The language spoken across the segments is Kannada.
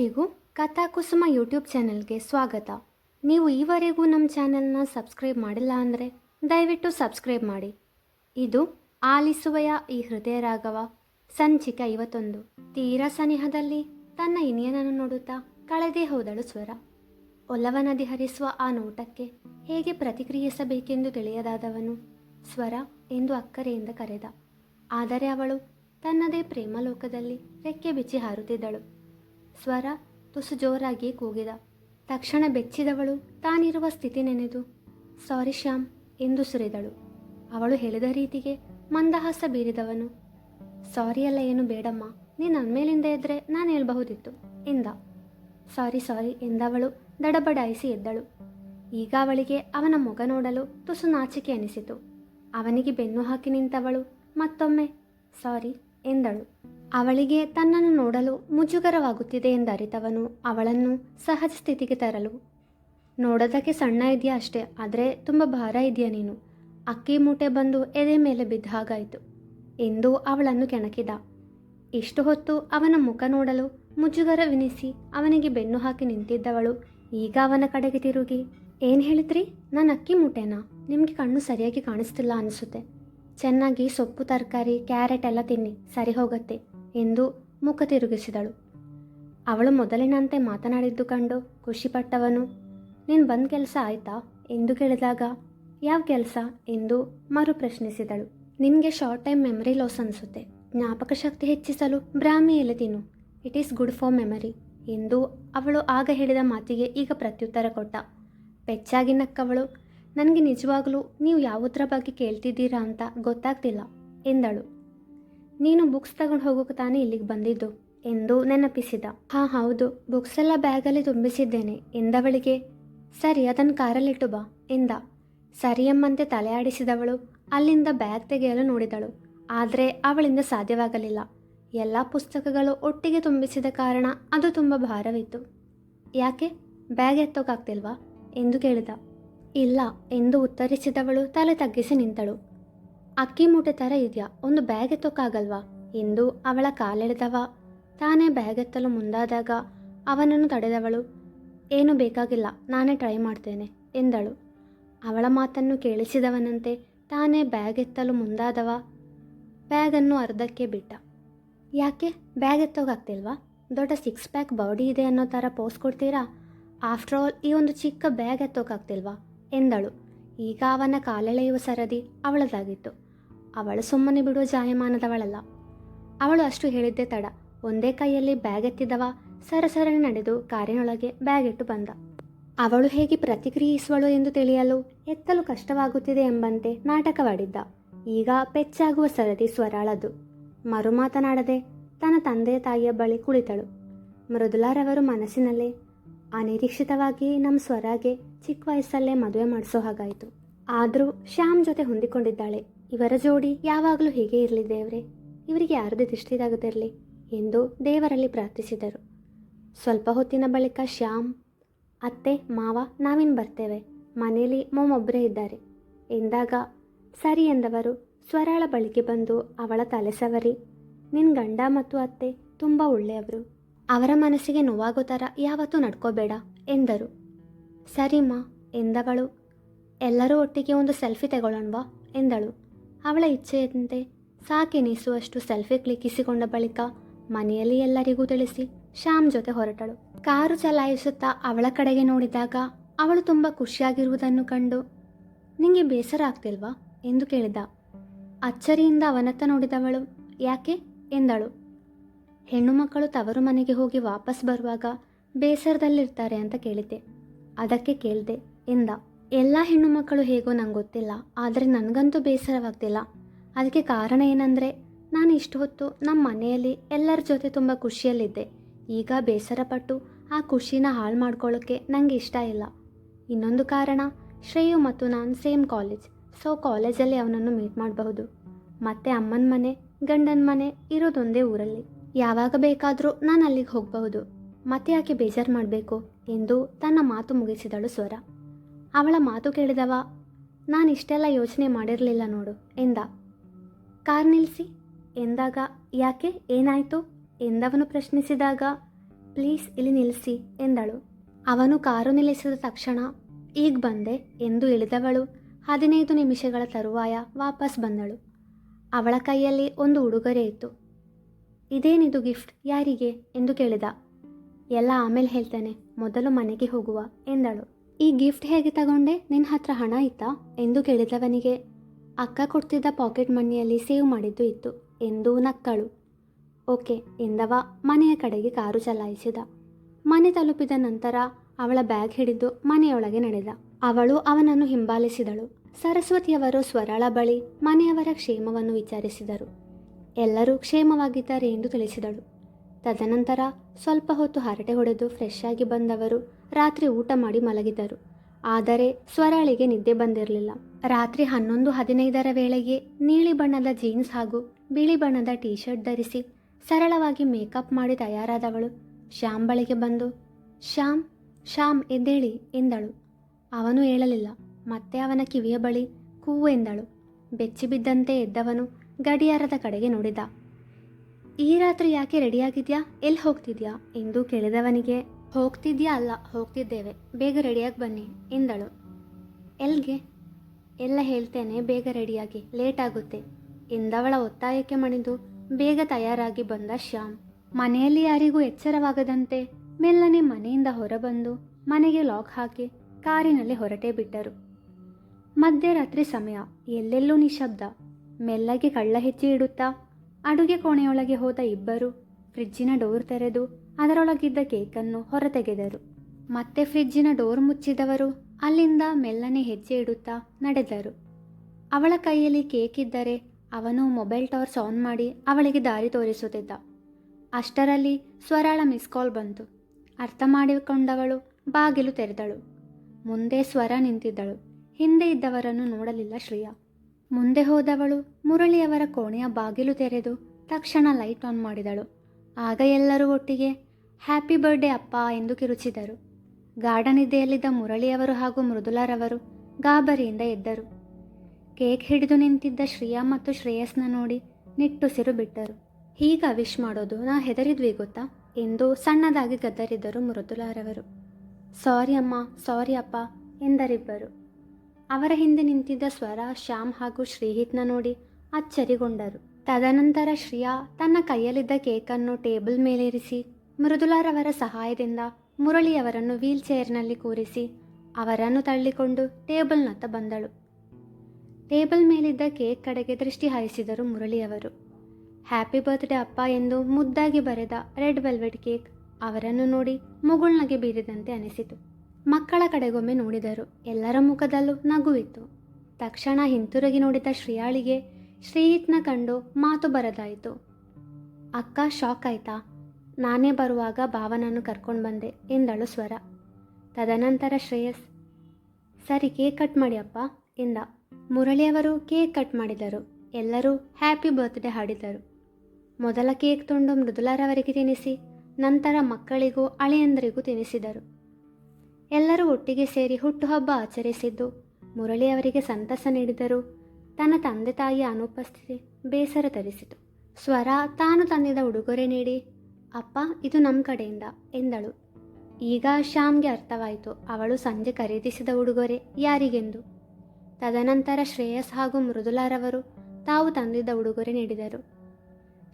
ಎಲ್ಲರಿಗೂ ಕಥಾಕುಸುಮ ಯೂಟ್ಯೂಬ್ ಚಾನೆಲ್ಗೆ ಸ್ವಾಗತ. ನೀವು ಈವರೆಗೂ ನಮ್ಮ ಚಾನೆಲ್ನ ಸಬ್ಸ್ಕ್ರೈಬ್ ಮಾಡಿಲ್ಲ ಅಂದರೆ ದಯವಿಟ್ಟು ಸಬ್ಸ್ಕ್ರೈಬ್ ಮಾಡಿ. ಇದು ಆಲಿಸುವಯ ಈ ಹೃದಯ ರಾಘವ. ಸಂಚಿಕೆ ಐವತ್ತೊಂದು. ತೀರಾ ಸನಿಹದಲ್ಲಿ ತನ್ನ ಇನಿಯನನ್ನು ನೋಡುತ್ತಾ ಕಳೆದೇ ಹೋದಳು ಸ್ವರ. ಒಲವ ನದಿ ಹರಿಸುವ ಆ ನೋಟಕ್ಕೆ ಹೇಗೆ ಪ್ರತಿಕ್ರಿಯಿಸಬೇಕೆಂದು ತಿಳಿಯದಾದವನು ಸ್ವರ ಎಂದು ಅಕ್ಕರೆಯಿಂದ ಕರೆದ. ಆದರೆ ಅವಳು ತನ್ನದೇ ಪ್ರೇಮಲೋಕದಲ್ಲಿ ರೆಕ್ಕೆ ಬಿಚ್ಚಿ ಹಾರುತ್ತಿದ್ದಳು. ಸ್ವರ ತುಸು ಜೋರಾಗಿ ಕೂಗಿದ. ತಕ್ಷಣ ಬೆಚ್ಚಿದವಳು ತಾನಿರುವ ಸ್ಥಿತಿ ನೆನೆದು. ಸಾರಿ ಶ್ಯಾಮ್, ಎಂದು ಸುರಿದಳು. ಅವಳು ಹೇಳಿದ ರೀತಿಗೆ ಮಂದಹಾಸ ಬೀರಿದವನು. ಸಾರಿ ಎಲ್ಲ ಏನು ಬೇಡಮ್ಮ. ನೀನು ನನ್ನ ಮೇಲಿಂದ ಇದ್ರೆ ನಾನು ಹೇಳ್ಬಹುದಿತ್ತು, ಎಂದ. ಸಾರಿ ಸಾರಿ, ಎಂದವಳು ದಡಬಡಾಯಿಸಿ ಎದ್ದಳು. ಈಗ ಅವಳಿಗೆ ಅವನ ಮೊಗ ನೋಡಲು ತುಸು ನಾಚಿಕೆ ಅನಿಸಿತು. ಅವನಿಗೆ ಬೆನ್ನು ಹಾಕಿ ನಿಂತವಳು ಮತ್ತೊಮ್ಮೆ, ಸಾರಿ, ಎಂದಳು. ಅವಳಿಗೆ ತನ್ನನ್ನು ನೋಡಲು ಮುಜುಗರವಾಗುತ್ತಿದೆ ಎಂದರಿತವನು ಅವಳನ್ನು ಸಹಜ ಸ್ಥಿತಿಗೆ ತರಲು. ನೋಡೋದಕ್ಕೆ ಸಣ್ಣ ಇದೆಯಾ ಅಷ್ಟೇ, ಆದರೆ ತುಂಬ ಭಾರ ಇದೆಯಾ ನೀನು? ಅಕ್ಕಿ ಮೂಟೆ ಬಂದು ಎದೆ ಮೇಲೆ ಬಿದ್ದ ಹಾಗಾಯಿತು. ಎಂದು ಅವಳನ್ನು ಕೆಣಕಿದ. ಇಷ್ಟು ಹೊತ್ತು ಅವನ ಮುಖ ನೋಡಲು ಮುಜುಗರವೆನಿಸಿ ಅವನಿಗೆ ಬೆನ್ನು ಹಾಕಿ ನಿಂತಿದ್ದವಳು. ಈಗ ಅವನ ಕಡೆಗೆ ತಿರುಗಿ, ಏನು ಹೇಳಿದ್ರಿ? ನಾನು ಅಕ್ಕಿ ಮೂಟೆನಾ? ನಿಮಗೆ ಕಣ್ಣು ಸರಿಯಾಗಿ ಕಾಣಿಸ್ತಿಲ್ಲ ಅನಿಸುತ್ತೆ. ಚೆನ್ನಾಗಿ ಸೊಪ್ಪು, ತರಕಾರಿ, ಕ್ಯಾರೆಟ್ ಎಲ್ಲ ತಿನ್ನಿ, ಸರಿ ಹೋಗುತ್ತೆ. ಎಂದು ಮುಖ ತಿರುಗಿಸಿದಳು. ಅವಳು ಮೊದಲಿನಂತೆ ಮಾತನಾಡಿದ್ದು ಕಂಡು ಖುಷಿಪಟ್ಟವನು, ನೀನು ಬಂದ ಕೆಲಸ ಆಯ್ತಾ? ಎಂದು ಕೇಳಿದಾಗ, ಯಾವ ಕೆಲಸ? ಎಂದು ಮರು ಪ್ರಶ್ನಿಸಿದಳು. ನಿನಗೆ ಶಾರ್ಟ್ ಟೈಮ್ ಮೆಮರಿ ಲಾಸ್ ಅನಿಸುತ್ತೆ. ಜ್ಞಾಪಕ ಶಕ್ತಿ ಹೆಚ್ಚಿಸಲು ಬ್ರಾಹ್ಮಿ ಎಲೆ ತಿನ್ನು. It is good for memory ಎಂದು ಅವಳು ಆಗ ಹೇಳಿದ ಮಾತಿಗೆ ಈಗ ಪ್ರತ್ಯುತ್ತರ ಕೊಟ್ಟ. ಪೆಚ್ಚಾಗಿ ನಕ್ಕವಳು. ನನಗೆ ನಿಜವಾಗಲೂ ನೀವು ಯಾವುದರ ಬಗ್ಗೆ ಕೇಳ್ತಿದ್ದೀರಾ ಅಂತ ಗೊತ್ತಾಗ್ತಿಲ್ಲ, ಎಂದಳು. ನೀನು ಬುಕ್ಸ್ ತಗೊಂಡು ಹೋಗೋಕೆ ತಾನೇ ಇಲ್ಲಿಗೆ ಬಂದಿದ್ದು ಎಂದು ನೆನಪಿಸಿದ. ಹಾ, ಹೌದು. ಬುಕ್ಸ್ ಎಲ್ಲ ಬ್ಯಾಗಲ್ಲಿ ತುಂಬಿಸಿದ್ದೇನೆ ಎಂದವಳಿಗೆ, ಸರಿ ಅದನ್ನು ಕಾರಲ್ಲಿಟ್ಟು ಬಾ ಎಂದ. ಸರಿಯಮ್ಮಂತೆ ತಲೆ ಆಡಿಸಿದವಳು ಅಲ್ಲಿಂದ ಬ್ಯಾಗ್ ತೆಗೆಯಲು ನೋಡಿದಳು. ಆದರೆ ಅವಳಿಂದ ಸಾಧ್ಯವಾಗಲಿಲ್ಲ. ಎಲ್ಲ ಪುಸ್ತಕಗಳು ಒಟ್ಟಿಗೆ ತುಂಬಿಸಿದ ಕಾರಣ ಅದು ತುಂಬ ಭಾರವಿತ್ತು. ಯಾಕೆ? ಬ್ಯಾಗ್ ಎತ್ತೋಕಾಗ್ತಿಲ್ವಾ? ಎಂದು ಕೇಳಿದ. ಇಲ್ಲ ಎಂದು ಉತ್ತರಿಸಿದವಳು ತಲೆ ತಗ್ಗಿಸಿ ನಿಂತಳು. ಅಕ್ಕಿ ಮೂಟೆ ಥರ ಇದೆಯಾ? ಒಂದು ಬ್ಯಾಗ್ ಎತ್ತೋಕ್ಕಾಗಲ್ವಾ? ಎಂದು ಅವಳ ಕಾಲೆಳೆದವ. ತಾನೇ ಬ್ಯಾಗ್ ಎತ್ತಲು ಮುಂದಾದಾಗ ಅವನನ್ನು ತಡೆದವಳು. ಏನು ಬೇಕಾಗಿಲ್ಲ, ನಾನೇ ಟ್ರೈ ಮಾಡ್ತೇನೆ, ಎಂದಳು. ಅವಳ ಮಾತನ್ನು ಕೇಳಿಸಿದವನಂತೆ ತಾನೇ ಬ್ಯಾಗ್ ಎತ್ತಲು ಮುಂದಾದವ. ಬ್ಯಾಗನ್ನು ಅರ್ಧಕ್ಕೆ ಬಿಟ್ಟ. ಯಾಕೆ? ಬ್ಯಾಗ್ ಎತ್ತೋಗಾಗ್ತಿಲ್ವಾ? ದೊಡ್ಡ ಸಿಕ್ಸ್ ಪ್ಯಾಕ್ ಬಾಡಿ ಇದೆ ಅನ್ನೋ ಥರ ಪೋಸ್ ಕೊಡ್ತೀರಾ? ಆಫ್ಟರ್ ಆಲ್ ಈ ಒಂದು ಚಿಕ್ಕ ಬ್ಯಾಗ್ ಎತ್ತೋಕಾಗ್ತಿಲ್ವಾ? ಎಂದಳು. ಈಗ ಅವನ ಕಾಲೆಳೆಯುವ ಸರದಿ ಅವಳದಾಗಿತ್ತು. ಅವಳು ಸುಮ್ಮನೆ ಬಿಡುವ ಜಾಯಮಾನದವಳಲ್ಲ. ಅವಳು ಅಷ್ಟು ಹೇಳಿದ್ದೆ ತಡ. ಒಂದೇ ಕೈಯಲ್ಲಿ ಬ್ಯಾಗ್ ಎತ್ತಿದವ ಸರಸರನೆ ನಡೆದು ಕಾರಿನೊಳಗೆ ಬ್ಯಾಗ್ ಇಟ್ಟು ಬಂದ. ಅವಳು ಹೇಗೆ ಪ್ರತಿಕ್ರಿಯಿಸುವಳು ಎಂದು ತಿಳಿಯಲು ಎತ್ತಲು ಕಷ್ಟವಾಗುತ್ತಿದೆ ಎಂಬಂತೆ ನಾಟಕವಾಡಿದ್ದ. ಈಗ ಪೆಚ್ಚಾಗುವ ಸರದಿ ಸ್ವರಾಳದು. ಮರು ಮಾತನಾಡದೆ ತನ್ನ ತಂದೆ ತಾಯಿಯ ಬಳಿ ಕುಳಿತಳು. ಮೃದುಲಾರವರು ಮನಸ್ಸಿನಲ್ಲೇ ಅನಿರೀಕ್ಷಿತವಾಗಿ ನಮ್ಮ ಸ್ವರಾಗೆ ಚಿಕ್ಕ ವಯಸ್ಸಲ್ಲೇ ಮದುವೆ ಮಾಡಿಸೋ ಹಾಗಾಯಿತು. ಆದರೂ ಶ್ಯಾಮ್ ಜೊತೆ ಹೊಂದಿಕೊಂಡಿದ್ದಾಳೆ. ಇವರ ಜೋಡಿ ಯಾವಾಗಲೂ ಹೀಗೆ ಇರಲಿ ದೇವರೇ. ಇವರಿಗೆ ಯಾರದೇ ದೃಷ್ಟಿದಾಗದಿರಲಿ ಎಂದು ದೇವರಲ್ಲಿ ಪ್ರಾರ್ಥಿಸಿದರು. ಸ್ವಲ್ಪ ಹೊತ್ತಿನ ಬಳಿಕ ಶ್ಯಾಮ್, ಅತ್ತೆ, ಮಾವ, ನಾವಿನ್ ಬರ್ತೇವೆ. ಮನೆಯಲ್ಲಿ ಮೊಮ್ಮೊಬ್ಬರೇ ಇದ್ದಾರೆ. ಎಂದಾಗ, ಸರಿ ಎಂದವರು ಸ್ವರಾಳ ಬಳಿಗೆ ಬಂದು ಅವಳ ತಲೆ ಸವರಿ ನಿನ್ನ ಗಂಡ ಮತ್ತು ಅತ್ತೆ ತುಂಬ ಒಳ್ಳೆಯವರು. ಅವರ ಮನಸ್ಸಿಗೆ ನೋವಾಗೋ ಥರ ಯಾವತ್ತೂ ನಡ್ಕೋಬೇಡ ಎಂದರು. ಸರಿಮ್ಮ ಎಂದವಳು, ಎಲ್ಲರೂ ಒಟ್ಟಿಗೆ ಒಂದು ಸೆಲ್ಫಿ ತಗೊಳ್ಳೋಣವಾ ಎಂದಳು. ಅವಳ ಇಚ್ಛೆಯಂತೆ ಸಾಕೆನಿಸುವಷ್ಟು ಸೆಲ್ಫಿ ಕ್ಲಿಕ್ಕಿಸಿಕೊಂಡ ಬಳಿಕ ಮನೆಯಲ್ಲಿ ಎಲ್ಲರಿಗೂ ತಿಳಿಸಿ ಶ್ಯಾಮ್ ಜೊತೆ ಹೊರಟಳು. ಕಾರು ಚಲಾಯಿಸುತ್ತಾ ಅವಳ ಕಡೆಗೆ ನೋಡಿದಾಗ ಅವಳು ತುಂಬ ಖುಷಿಯಾಗಿರುವುದನ್ನು ಕಂಡು, ನಿಂಗೆ ಬೇಸರ ಆಗ್ತಿಲ್ವಾ? ಎಂದು ಕೇಳಿದ. ಅಚ್ಚರಿಯಿಂದ ಅವನತ್ತ ನೋಡಿದವಳು, ಯಾಕೆ? ಎಂದಳು. ಹೆಣ್ಣು ಮಕ್ಕಳು ತವರು ಮನೆಗೆ ಹೋಗಿ ವಾಪಸ್ ಬರುವಾಗ, ಬೇಸರದಲ್ಲಿರ್ತಾರೆ ಅಂತ ಕೇಳಿದ್ದೆ. ಅದಕ್ಕೆ ಕೇಳಿದೆ, ಎಂದ. ಎಲ್ಲ ಹೆಣ್ಣು ಮಕ್ಕಳು ಹೇಗೋ ನಂಗೆ ಗೊತ್ತಿಲ್ಲ, ಆದರೆ ನನಗಂತೂ ಬೇಸರವಾಗ್ತಿಲ್ಲ. ಅದಕ್ಕೆ ಕಾರಣ ಏನಂದರೆ, ನಾನು ಇಷ್ಟು ಹೊತ್ತು ನಮ್ಮ ಮನೆಯಲ್ಲಿ ಎಲ್ಲರ ಜೊತೆ ತುಂಬ ಖುಷಿಯಲ್ಲಿದ್ದೆ. ಈಗ ಬೇಸರಪಟ್ಟು ಆ ಖುಷಿನ ಹಾಳು ಮಾಡ್ಕೊಳ್ಳೋಕ್ಕೆ ನನಗೆ ಇಷ್ಟ ಇಲ್ಲ. ಇನ್ನೊಂದು ಕಾರಣ, ಶ್ರೇಯು ಮತ್ತು ನಾನು ಸೇಮ್ ಕಾಲೇಜ್, ಸೊ ಕಾಲೇಜಲ್ಲಿ ಅವನನ್ನು ಮೀಟ್ ಮಾಡಬಹುದು. ಮತ್ತೆ ಅಮ್ಮನ ಮನೆ, ಗಂಡನ ಮನೆ ಇರೋದೊಂದೇ ಊರಲ್ಲಿ. ಯಾವಾಗ ಬೇಕಾದರೂ ನಾನು ಅಲ್ಲಿಗೆ ಹೋಗಬಹುದು. ಮತ್ತೆ ಯಾಕೆ ಬೇಜಾರು ಮಾಡಬೇಕು ಎಂದು ತನ್ನ ಮಾತು ಮುಗಿಸಿದಳು ಸ್ವರ. ಅವಳ ಮಾತು ಕೇಳಿದವ, ನಾನು ಇಷ್ಟೆಲ್ಲ ಯೋಚನೆ ಮಾಡಿರಲಿಲ್ಲ ನೋಡು, ಎಂದ. ಕಾರ್ ನಿಲ್ಲಿಸಿ ಎಂದಾಗ, ಯಾಕೆ, ಏನಾಯಿತು? ಎಂದವನು ಪ್ರಶ್ನಿಸಿದಾಗ, ಪ್ಲೀಸ್ ಇಲ್ಲಿ ನಿಲ್ಲಿಸಿ ಎಂದಳು. ಅವನು ಕಾರು ನಿಲ್ಲಿಸಿದ ತಕ್ಷಣ, ಈಗ ಬಂದೆ, ಎಂದು ಇಳಿದವಳು. ಹದಿನೈದು ನಿಮಿಷಗಳ ತರುವಾಯ ವಾಪಸ್ ಬಂದಳು. ಅವಳ ಕೈಯಲ್ಲಿ ಒಂದು ಉಡುಗೊರೆ ಇತ್ತು. ಇದೇನಿದು ಗಿಫ್ಟ್, ಯಾರಿಗೆ? ಎಂದು ಕೇಳಿದ. ಎಲ್ಲ ಆಮೇಲೆ ಹೇಳ್ತೇನೆ, ಮೊದಲು ಮನೆಗೆ ಹೋಗುವ, ಎಂದಳು. ಈ ಗಿಫ್ಟ್ ಹೇಗೆ ತಗೊಂಡೆ? ನಿನ್ನ ಹತ್ರ ಹಣ ಇತ್ತಾ? ಎಂದು ಕೇಳಿದವನಿಗೆ, ಅಕ್ಕ ಕೊಡ್ತಿದ್ದ ಪಾಕೆಟ್ ಮನಿಯಲ್ಲಿ ಸೇವ್ ಮಾಡಿದ್ದು ಇತ್ತು. ಎಂದು ನಕ್ಕಳು. ಓಕೆ, ಎಂದವ ಮನೆಯ ಕಡೆಗೆ ಕಾರು ಚಲಾಯಿಸಿದ. ಮನೆ ತಲುಪಿದ ನಂತರ ಅವಳ ಬ್ಯಾಗ್ ಹಿಡಿದು ಮನೆಯೊಳಗೆ ನಡೆದ. ಅವಳು ಅವನನ್ನು ಹಿಂಬಾಲಿಸಿದಳು. ಸರಸ್ವತಿಯವರು ಸ್ವರಳ ಬಳಿ ಮನೆಯವರ ಕ್ಷೇಮವನ್ನು ವಿಚಾರಿಸಿದರು. ಎಲ್ಲರೂ ಕ್ಷೇಮವಾಗಿದ್ದಾರೆ ಎಂದು ತಿಳಿಸಿದಳು. ತದನಂತರ ಸ್ವಲ್ಪ ಹೊತ್ತು ಹರಟೆ ಹೊಡೆದು ಫ್ರೆಶ್ ಆಗಿ ಬಂದವರು ರಾತ್ರಿ ಊಟ ಮಾಡಿ ಮಲಗಿದರು. ಆದರೆ ಸ್ವರಾಳಿಗೆ ನಿದ್ದೆ ಬಂದಿರಲಿಲ್ಲ. ರಾತ್ರಿ ಹನ್ನೊಂದು ಹದಿನೈದರ ವೇಳೆಗೆ ನೀಲಿ ಬಣ್ಣದ ಜೀನ್ಸ್ ಹಾಗೂ ಬಿಳಿ ಬಣ್ಣದ ಟೀ ಶರ್ಟ್ ಧರಿಸಿ ಸರಳವಾಗಿ ಮೇಕಪ್ ಮಾಡಿ ತಯಾರಾದವಳು ಶ್ಯಾಮ್ ಬಳಿಗೆ ಬಂದು, ಶ್ಯಾಮ್ ಶ್ಯಾಮ್ ಎದ್ದೇಳಿ ಎಂದಳು. ಅವನು ಹೇಳಲಿಲ್ಲ. ಮತ್ತೆ ಅವನ ಕಿವಿಯ ಬಳಿ ಕೂವು ಎಂದಳು. ಬೆಚ್ಚಿಬಿದ್ದಂತೆ ಎದ್ದವನು ಗಡಿಯಾರದ ಕಡೆಗೆ ನೋಡಿದ. ಈ ರಾತ್ರಿ ಯಾಕೆ ರೆಡಿಯಾಗಿದ್ಯಾ? ಎಲ್ಲಿ ಹೋಗ್ತಿದ್ಯಾ? ಎಂದು ಕೇಳಿದವನಿಗೆ, ಹೋಗ್ತಿದ್ಯಾ ಅಲ್ಲ, ಹೋಗ್ತಿದ್ದೇವೆ. ಬೇಗ ರೆಡಿಯಾಗಿ ಬನ್ನಿ, ಎಂದಳು. ಎಲ್ಗೆ? ಎಲ್ಲ ಹೇಳ್ತೇನೆ, ಬೇಗ ರೆಡಿಯಾಗಿ ಲೇಟ್ ಆಗುತ್ತೆ ಎಂದವಳ ಒತ್ತಾಯಕ್ಕೆ ಮಣಿದು, ಬೇಗ ತಯಾರಾಗಿ ಬಂದ ಶ್ಯಾಮ್. ಮನೆಯಲ್ಲಿ ಯಾರಿಗೂ ಎಚ್ಚರವಾಗದಂತೆ, ಮೆಲ್ಲನೆ ಮನೆಯಿಂದ ಹೊರಬಂದು, ಮನೆಗೆ ಲಾಕ್ ಹಾಕಿ, ಕಾರಿನಲ್ಲಿ ಹೊರಟೇ ಬಿಟ್ಟರು. ಮಧ್ಯರಾತ್ರಿ ಸಮಯ, ಎಲ್ಲೆಲ್ಲೂ ನಿಶಬ್ದ. ಮೆಲ್ಲಗೆ ಕಳ್ಳ ಹೆಚ್ಚಿ ಇಡುತ್ತಾ ಅಡುಗೆ ಕೋಣೆಯೊಳಗೆ ಹೋದ ಇಬ್ಬರು ಫ್ರಿಜ್ಜಿನ ಡೋರ್ ತೆರೆದು ಅದರೊಳಗಿದ್ದ ಕೇಕನ್ನು ಹೊರತೆಗೆದರು. ಮತ್ತೆ ಫ್ರಿಜ್ಜಿನ ಡೋರ್ ಮುಚ್ಚಿದವರು ಅಲ್ಲಿಂದ ಮೆಲ್ಲನೆ ಹೆಜ್ಜೆ ಇಡುತ್ತಾ ನಡೆದರು. ಅವಳ ಕೈಯಲ್ಲಿ ಕೇಕ್ ಇದ್ದರೆ ಅವನು ಮೊಬೈಲ್ ಟಾರ್ಚ್ ಆನ್ ಮಾಡಿ ಅವಳಿಗೆ ದಾರಿ ತೋರಿಸುತ್ತಿದ್ದ. ಅಷ್ಟರಲ್ಲಿ ಸ್ವರಾಳ ಮಿಸ್ ಕಾಲ್ ಬಂತು. ಅರ್ಥ ಮಾಡಿಕೊಂಡವಳು ಬಾಗಿಲು ತೆರೆದಳು. ಮುಂದೆ ಸ್ವರ ನಿಂತಿದ್ದಳು. ಹಿಂದೆ ಇದ್ದವರನ್ನು ನೋಡಲಿಲ್ಲ ಶ್ರೇಯಾ. ಮುಂದೆ ಹೋದವಳು ಮುರಳಿಯವರ ಕೋಣೆಯ ಬಾಗಿಲು ತೆರೆದು ತಕ್ಷಣ ಲೈಟ್ ಆನ್ ಮಾಡಿದಳು. ಆಗ ಎಲ್ಲರೂ ಒಟ್ಟಿಗೆ, ಹ್ಯಾಪಿ ಬರ್ಡೇ ಅಪ್ಪ ಎಂದು ಕಿರುಚಿದರು. ಗಾರ್ಡನ್ ಇದೆಯಲ್ಲಿದ್ದ ಮುರಳಿಯವರು ಹಾಗೂ ಮೃದುಲಾರವರು ಗಾಬರಿಯಿಂದ ಎದ್ದರು. ಕೇಕ್ ಹಿಡಿದು ನಿಂತಿದ್ದ ಶ್ರೇಯಾ ಮತ್ತು ಶ್ರೇಯಸ್ನ ನೋಡಿ ನಿಟ್ಟುಸಿರು ಬಿಟ್ಟರು. ಹೀಗ ವಿಶ್ ಮಾಡೋದು ನಾ ಹೆದರಿದ್ವಿ ಗೊತ್ತಾ? ಎಂದು ಸಣ್ಣದಾಗಿ ಗದ್ದರಿದ್ದರು ಮೃದುಲಾರವರು. ಸಾರಿ ಅಮ್ಮ, ಸಾರಿ ಅಪ್ಪ ಎಂದರಿಬ್ಬರು. ಅವರ ಹಿಂದೆ ನಿಂತಿದ್ದ ಸ್ವರ, ಶ್ಯಾಮ್ ಹಾಗೂ ಶ್ರೀಹಿತ್ನ ನೋಡಿ ಅಚ್ಚರಿಗೊಂಡರು. ತದನಂತರ ಶ್ರಿಯಾ ತನ್ನ ಕೈಯಲ್ಲಿದ್ದ ಕೇಕನ್ನು ಟೇಬಲ್ ಮೇಲೇರಿಸಿ, ಮೃದುಲಾರವರ ಸಹಾಯದಿಂದ ಮುರಳಿಯವರನ್ನು ವೀಲ್ ಚೇರ್ನಲ್ಲಿ ಕೂರಿಸಿ ಅವರನ್ನು ತಳ್ಳಿಕೊಂಡು ಟೇಬಲ್ನತ್ತ ಬಂದಳು. ಟೇಬಲ್ ಮೇಲಿದ್ದ ಕೇಕ್ ಕಡೆಗೆ ದೃಷ್ಟಿ ಹಾಯಿಸಿದರು ಮುರಳಿಯವರು. ಹ್ಯಾಪಿ ಬರ್ತ್ಡೇ ಅಪ್ಪ ಎಂದು ಮುದ್ದಾಗಿ ಬರೆದ ರೆಡ್ ವೆಲ್ವೆಟ್ ಕೇಕ್ ಅವರನ್ನು ನೋಡಿ ಮುಗುಳ್ನಗೆ ಬೀರಿದಂತೆ ಅನಿಸಿತು. ಮಕ್ಕಳ ಕಡೆಗೊಮ್ಮೆ ನೋಡಿದರು. ಎಲ್ಲರ ಮುಖದಲ್ಲೂ ನಗುವಿತ್ತು. ತಕ್ಷಣ ಹಿಂತಿರುಗಿ ನೋಡಿದ ಶ್ರೀಯಾಳಿಗೆ ಶ್ರೀಹಿತ್ನ ಕಂಡು ಮಾತು ಬರದಾಯಿತು. ಅಕ್ಕ, ಶಾಕ್ ಆಯ್ತಾ? ನಾನೇ ಬರುವಾಗ ಭಾವನನ್ನು ಕರ್ಕೊಂಡು ಬಂದೆ, ಎಂದಳು ಸ್ವರ. ತದನಂತರ ಶ್ರೇಯಸ್, ಸರಿ, ಕೇಕ್ ಕಟ್ ಮಾಡಿ ಅಪ್ಪ, ಎಂದ. ಮುರಳಿಯವರು ಕೇಕ್ ಕಟ್ ಮಾಡಿದರು. ಎಲ್ಲರೂ ಹ್ಯಾಪಿ ಬರ್ತ್ಡೇ ಹಾಡಿದರು. ಮೊದಲ ಕೇಕ್ ತುಂಡು ಮೃದುಲಾರವರಿಗೆ ತಿನ್ನಿಸಿ ನಂತರ ಮಕ್ಕಳಿಗೂ, ಅಳೆಯಂದರಿಗೂ ತಿನ್ನಿಸಿದರು ಎಲ್ಲರೂ ಒಟ್ಟಿಗೆ ಸೇರಿ ಹುಟ್ಟುಹಬ್ಬ ಆಚರಿಸಿದ್ದು. ಮುರಳಿಯವರಿಗೆ ಸಂತಸ ನೀಡಿದರು. ತನ್ನ ತಂದೆ ತಾಯಿಯ ಅನುಪಸ್ಥಿತಿ ಬೇಸರ ತರಿಸಿತು. ಸ್ವರ ತಾನು ತಂದಿದ ಉಡುಗೊರೆ ನೀಡಿ, ಅಪ್ಪ, ಇದು ನಮ್ಮ ಕಡೆಯಿಂದ ಎಂದಳು. ಈಗ ಶ್ಯಾಮ್ಗೆ ಅರ್ಥವಾಯಿತು, ಅವಳು ಸಂಜೆ ಖರೀದಿಸಿದ ಉಡುಗೊರೆ ಯಾರಿಗೆಂದು. ತದನಂತರ ಶ್ರೇಯಸ್ ಹಾಗೂ ಮೃದುಲಾರವರು ತಾವು ತಂದಿದ್ದ ಉಡುಗೊರೆ ನೀಡಿದರು.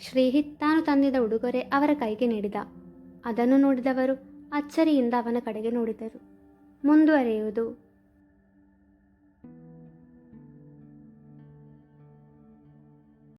ಶ್ರೀಹಿತ್ ತಾನು ತಂದಿದ್ದ ಉಡುಗೊರೆ ಅವರ ಕೈಗೆ ನೀಡಿದ. ಅದನ್ನು ನೋಡಿದವರು ಅಚ್ಚರಿಯಿಂದ ಅವನ ಕಡೆಗೆ ನೋಡಿದರು. ಮುಂದುವರೆಯುವುದು